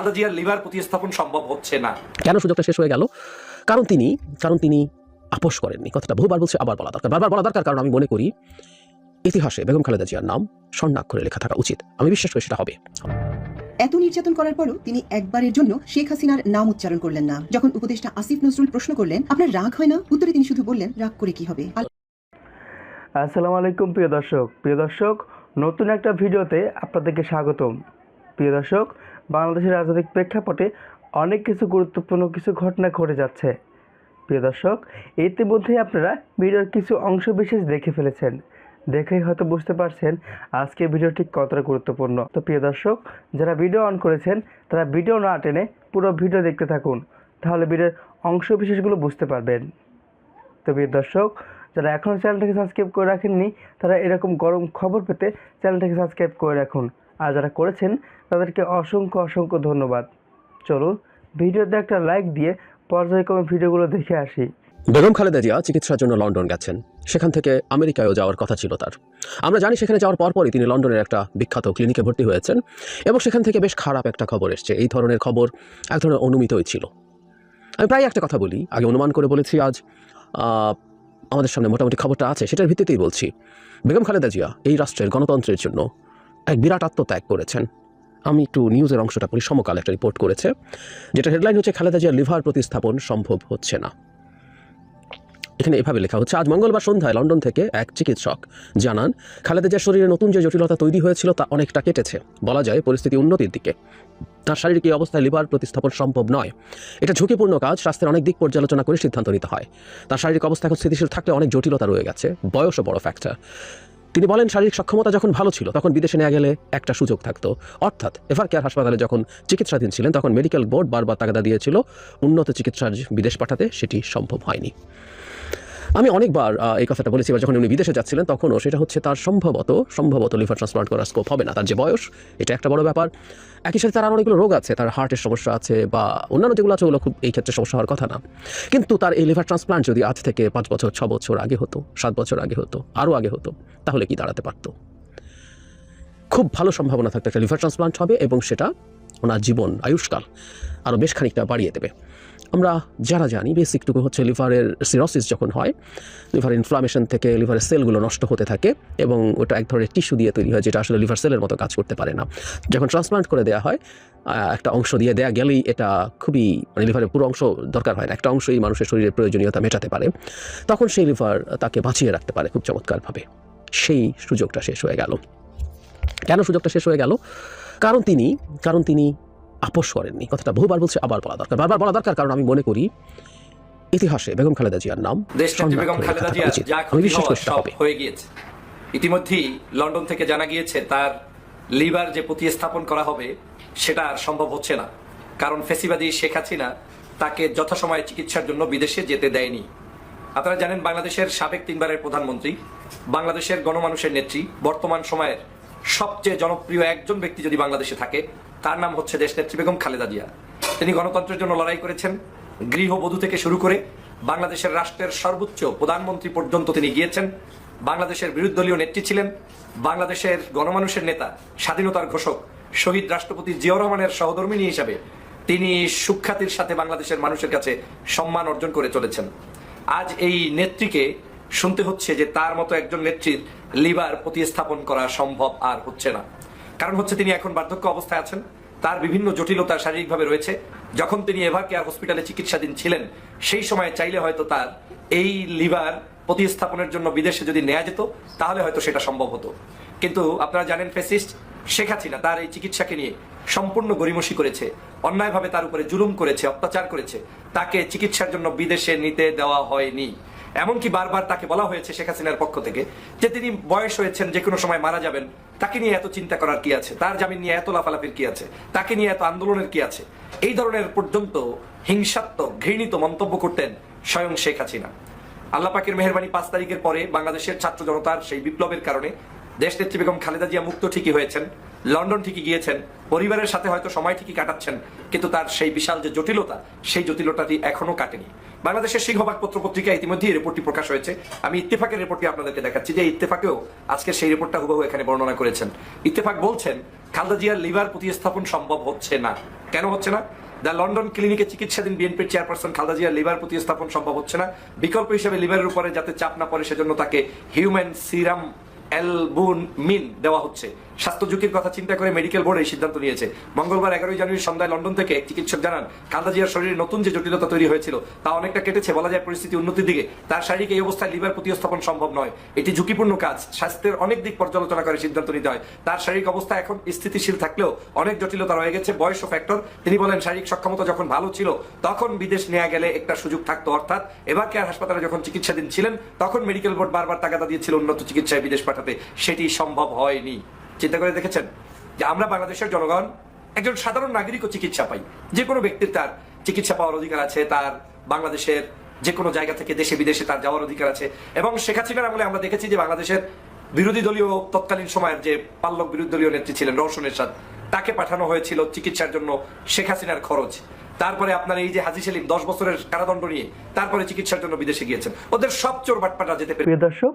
খালেদা জিয়ার লিভার প্রতিস্থাপন সম্ভব হচ্ছে না। কেন সুযোগটা শেষ হয়ে গেল? কারণ তিনি কারণ তিনি আপোষ করেননি। কথাটা বহুবার বলছে আবার বলা দরকার। বারবার বলা দরকার কারণ আমি মনে করি ইতিহাসে বেগম খালেদা জিয়ার নাম স্বর্ণাক্ষরে লেখা থাকা উচিত। আমি বিশ্বাস করি সেটা হবে। এত নির্যাতন করার পরও তিনি একবারের জন্য শেখ হাসিনার নাম উচ্চারণ করলেন না। যখন উপদেষ্টা আসিফ নজরুল প্রশ্ন করলেন আপনার রাগ হয় না? উত্তরে তিনি শুধু বললেন রাগ করে কি হবে? আসসালামু আলাইকুম প্রিয় দর্শক। প্রিয় দর্শক নতুন একটা ভিডিওতে আপনাদেরকে স্বাগতম। প্রিয় দর্শক বাংলাদেশের রাজনৈতিক প্রেক্ষাপটে অনেক কিছু গুরুত্বপূর্ণ কিছু ঘটনা ঘটে যাচ্ছে। প্রিয় দর্শক, ইতিমধ্যেই আপনারা ভিডিওর কিছু অংশ বিশেষ দেখে ফেলেছেন। দেখেই হয়তো বুঝতে পারছেন আজকে ভিডিওটি কতটা গুরুত্বপূর্ণ। তো প্রিয় দর্শক, যারা ভিডিও অন করেছেন, তারা ভিডিও না টেনে পুরো ভিডিও দেখতে থাকুন। তাহলে ভিডিওর অংশ বিশেষগুলো বুঝতে পারবেন। তো প্রিয় দর্শক, যারা এখনও চ্যানেলটাকে সাবস্ক্রাইব করে রাখেননি, তারা এরকম গরম খবর পেতে চ্যানেলটাকে সাবস্ক্রাইব করে রাখুন। আর যারা করেছেন, তাদেরকে অসংখ্য অসংখ্য ধন্যবাদ। চলুন, ভিডিওতে একটা লাইক দিয়ে পর্যায়ক্রমে ভিডিওগুলো দেখে আসি। বেগম খালেদা জিয়া চিকিৎসার জন্য লন্ডন গেছেন। সেখান থেকে আমেরিকায়ও যাওয়ার কথা ছিল তার। আমরা জানি সেখানে যাওয়ার পরপরই তিনি লন্ডনের একটা বিখ্যাত ক্লিনিকে ভর্তি হয়েছেন এবং সেখান থেকে বেশ খারাপ একটা খবর এসছে। এই ধরনের খবর এক ধরনের অনুমিতই ছিল। আমি প্রায় একটা কথা বলি, আগে অনুমান করে বলেছি, আজ আমাদের সামনে মোটামুটি খবরটা আছে, সেটার ভিত্তিতেই বলছি। বেগম খালেদা জিয়া এই রাষ্ট্রের গণতন্ত্রের জন্য এক বিরাট আত্মত্যাগ করেছেন। আমি একটু নিউজের অংশটা পড়ি, সমকাল একটা রিপোর্ট করেছে, যেটা হেডলাইন হচ্ছে, খালেদা জিয়ার লিভার প্রতিস্থাপন সম্ভব হচ্ছে না। এখানে এভাবে লেখা হচ্ছে, আজ মঙ্গলবার সন্ধ্যায় লন্ডন থেকে এক চিকিৎসক জানান, খালেদা জিয়ার শরীরে নতুন যে জটিলতা তৈরি হয়েছিল তা অনেকটা কেটেছে। বলা যায়, পরিস্থিতি উন্নতির দিকে। তার শারীরিক এই অবস্থায় লিভার প্রতিস্থাপন সম্ভব নয়। এটা ঝুঁকিপূর্ণ কাজ, স্বাস্থ্যের অনেক দিক পর্যালোচনা করে সিদ্ধান্ত নিতে হয়। তার শারীরিক অবস্থা এখন স্থিতিশীল থাকলে অনেক জটিলতা রয়ে গেছে। বয়সও বড় ফ্যাক্টর তিনি বলেন, শারীরিক সক্ষমতা যখন ভালো ছিল, তখন বিদেশে নেওয়া গেলে একটা সুযোগ থাকতো। অর্থাৎ এভার কেয়ার হাসপাতালে যখন চিকিৎসাধীন ছিলেন, তখন মেডিকেল বোর্ড বারবার তাগাদা দিয়েছিল, উন্নত চিকিৎসার বিদেশ পাঠাতে সেটি সম্ভব হয়নি। আমি অনেকবার এই কথাটা বলেছি যখন উনি বিদেশে যাচ্ছিলেন তখনও সেটা হচ্ছে তার সম্ভবত সম্ভবত লিভার ট্রান্সপ্লান্ট করার স্কোপ হবে না, তার যে বয়স, এটা একটা বড় ব্যাপার। একই সাথে তার অনেকগুলো রোগ আছে, তার হার্টের সমস্যা আছে বা অন্যান্য যেগুলো আছে, ওগুলো খুব এই ক্ষেত্রে সমস্যা হওয়ার কথা না। কিন্তু তার এই লিভার ট্রান্সপ্লান্ট যদি আজ থেকে পাঁচ বছর, ছ বছর আগে হতো, সাত বছর আগে হতো, আরও আগে হতো, তাহলে কি দাঁড়াতে পারতো? খুব ভালো সম্ভাবনা থাকতে একটা লিভার ট্রান্সপ্লান্ট হবে এবং সেটা ওনার জীবন, আয়ুষ্কাল আরও বেশ খানিকটা বাড়িয়ে দেবে। আমরা যারা জানি বেসিকটুকু হচ্ছে লিভারের সিরোসিস যখন হয়, লিভার ইনফ্লামেশন থেকে লিভারের সেলগুলো নষ্ট হতে থাকে এবং ওটা এক ধরনের টিস্যু দিয়ে তৈরি হয়, যেটা আসলে লিভার সেলের মতো কাজ করতে পারে না। যখন ট্রান্সপ্লান্ট করে দেওয়া হয় একটা অংশ দিয়ে দেওয়া গেলেই এটা খুবই মানে লিভারের পুরো অংশ দরকার হয় না, একটা অংশই মানুষের শরীরের প্রয়োজনীয়তা মেটাতে পারে। তখন সেই লিভার তাকে বাঁচিয়ে রাখতে পারে খুব চমৎকারভাবে। সেই সুযোগটা শেষ হয়ে গেল। কেন সুযোগটা শেষ হয়ে গেল? কারণ তিনি কারণ তিনি আপোষ করেননি। কথাটা বহুবার বলছে আবার বলা দরকার। বারবার বলা দরকার কারণ আমি মনে করি ইতিহাসে বেগম খালেদা জিয়ার নাম বেগম খালেদা জিয়া আমি বিশ্বাস করি হয়ে গিয়েছে। ইতিমধ্যেই লন্ডন থেকে জানা গিয়েছে তার লিভার যে প্রতিস্থাপন করা হবে সেটা আর সম্ভব হচ্ছে না। কারণ ফেসিবাদী শেখ হাসিনা তাকে যথাসময়ে চিকিৎসার জন্য বিদেশে যেতে দেয়নি। আপনারা জানেন বাংলাদেশের সাবেক তিনবারের প্রধানমন্ত্রী বাংলাদেশের গণমানুষের নেত্রী বর্তমান সময়ের সবচেয়ে জনপ্রিয় একজন ব্যক্তি যদি বাংলাদেশে থাকে তার নাম হচ্ছে দেশনেত্রী বেগম খালেদা জিয়া। তিনি গণতন্ত্রের জন্য লড়াই করেছেন, গৃহবধূ থেকে শুরু করে বাংলাদেশের রাষ্ট্রের সর্বোচ্চ প্রধানমন্ত্রী পর্যন্ত তিনি গিয়েছেন, বাংলাদেশের বিরোধীদলীয় নেত্রী ছিলেন, বাংলাদেশের গণমানুষের নেতা, স্বাধীনতার ঘোষক, শহীদ রাষ্ট্রপতি জিয়াউর রহমানের সহধর্মিনী হিসাবে তিনি সুখ্যাতির সাথে বাংলাদেশের মানুষের কাছে সম্মান অর্জন করে চলেছেন। আজ এই নেত্রীকে শুনতে হচ্ছে যে তার মতো একজন নেত্রীর লিভার প্রতিস্থাপন করা সম্ভব আর হচ্ছে না। কারণ হচ্ছে তিনি এখন বার্ধক্য অবস্থায় আছেন। তার বিভিন্ন জটিলতা শারীরিকভাবে রয়েছে। যখন তিনি এভার কেয়ার হসপিটালে চিকিৎসাধীন ছিলেন, সেই সময় চাইলে হয়তো তার এই লিভার প্রতিস্থাপনের জন্য বিদেশে যদি নেওয়া যেত, তাহলে হয়তো সেটা সম্ভব হতো। কিন্তু আপনারা জানেন ফেসিস্ট শেখ হাসিনা তার এই চিকিৎসাকে নিয়ে সম্পূর্ণ গরিমসি করেছে, অন্যায়ভাবে তার উপরে জুলুম করেছে, অত্যাচার করেছে। তাকে চিকিৎসার জন্য বিদেশে নিতে দেওয়া হয়নি। এমনকি বারবার তাকে বলা হয়েছে শেখ হাসিনার পক্ষ থেকে যে তিনি বয়স হয়েছেন, যে কোনো সময় মারা যাবেন, তাকে নিয়ে এত চিন্তা করার কি আছে? তার জামিন নিয়ে এত লাফালাফির কি আছে? তাকে নিয়ে এত আন্দোলনের কি আছে? এই ধরনের পর্যন্ত হিংসাত্মক, ঘৃণিত মন্তব্য করতেন স্বয়ং শেখ হাসিনা। আল্লাহ পাকের মেহরবানি পাঁচ তারিখের পরে বাংলাদেশের ছাত্র জনতার সেই বিপ্লবের কারণে দেশনেত্রী বেগম খালেদা জিয়া মুক্ত ঠিকই হয়েছেন। লন্ডন ঠিকই গিয়েছেন, পরিবারের সাথে হয়তো সময় ঠিকই কাটাচ্ছেন, কিন্তু তার সেই বিশাল যে জটিলতা, সেই জটিলতাটি এখনও কাটেনি। বাংলাদেশের সিংহবাগ পত্র পত্রিকা ইতিমধ্যে রিপোর্টটি প্রকাশ হয়েছে। আমি ইত্তেফাকের রিপোর্টটি আপনাদেরকে দেখাচ্ছি, যে ইত্তেফাকেও আজকে সেই রিপোর্টটা হুবহু এখানে বর্ণনা করেছেন। ইত্তেফাক বলছেন, খালদা জিয়ার লিভার প্রতিস্থাপন সম্ভব হচ্ছে না। কেন হচ্ছে না? দ্য লন্ডন ক্লিনিকে চিকিৎসাধীন বিএনপির চেয়ারপারসন খালদা জিয়ার লিভার প্রতিস্থাপন সম্ভব হচ্ছে না। বিকল্প হিসেবে লিভারের উপরে যাতে চাপ না পড়ে, সেজন্য তাকে হিউম্যান সিরাম দেওয়া হচ্ছে। স্বাস্থ্য ঝুঁকির কথা চিন্তা করে মেডিকেল বোর্ড এই সিদ্ধান্ত নিয়েছে। মঙ্গলবার এগারোই জানুয়ারি সন্ধ্যায় লন্ডন থেকে এক চিকিৎসক জানান জিয়ার শরীরে নতুন যে জটিলতা তৈরি হয়েছিল, তা অনেকটা কেটেছে, বলা যায় পরিস্থিতি উন্নতির দিকে। তার শারীরিক এই অবস্থায় লিভার প্রতিস্থাপন সম্ভব নয়। এটি ঝুঁকিপূর্ণ কাজ, স্বাস্থ্যের অনেক দিক পর্যালোচনা করে সিদ্ধান্ত নিতে হয়। তার শারীরিক অবস্থা এখন স্থিতিশীল থাকলেও অনেক জটিলতা রয়ে গেছে, বয়স ও ফ্যাক্টর তিনি বলেন, শারীরিক সক্ষমতা যখন ভালো ছিল, তখন বিদেশ নেওয়া গেলে একটা সুযোগ থাকতো, অর্থাৎ এবার কেয়ার হাসপাতালে যখন চিকিৎসাধীন ছিলেন, তখন মেডিকেল বোর্ড বারবার তাগাদা দিয়েছিল, উন্নত চিকিৎসায় বিদেশ পাঠাতে সেটি সম্ভব হয়নি। চিন্তা করে দেখেছেন? যে আমরা বাংলাদেশের জনগণ, একজন সাধারণ নাগরিকও চিকিৎসা পাই। যে কোনো ব্যক্তির তার চিকিৎসা পাওয়ার অধিকার আছে, তার বাংলাদেশের যে কোনো জায়গা থেকে দেশে বিদেশে তার যাওয়ার অধিকার আছে। এবং শেখ হাসিনার আমলে আমরা দেখেছি যে বাংলাদেশের বিরোধী দলীয় তৎকালীন সময়ের যে পাল্লব বিরোধী দলীয় নেত্রী ছিলেন রওশন এরশাদ, তাকে পাঠানো হয়েছিল চিকিৎসার জন্য শেখ হাসিনার খরচ। তারপরে আপনার এই যে হাজি সেলিম দশ বছরের কারাদণ্ড নিয়ে তারপরে চিকিৎসার জন্য বিদেশে গিয়েছেন। ওদের সব চোর বাটপাটা যেতে পেরে দর্শক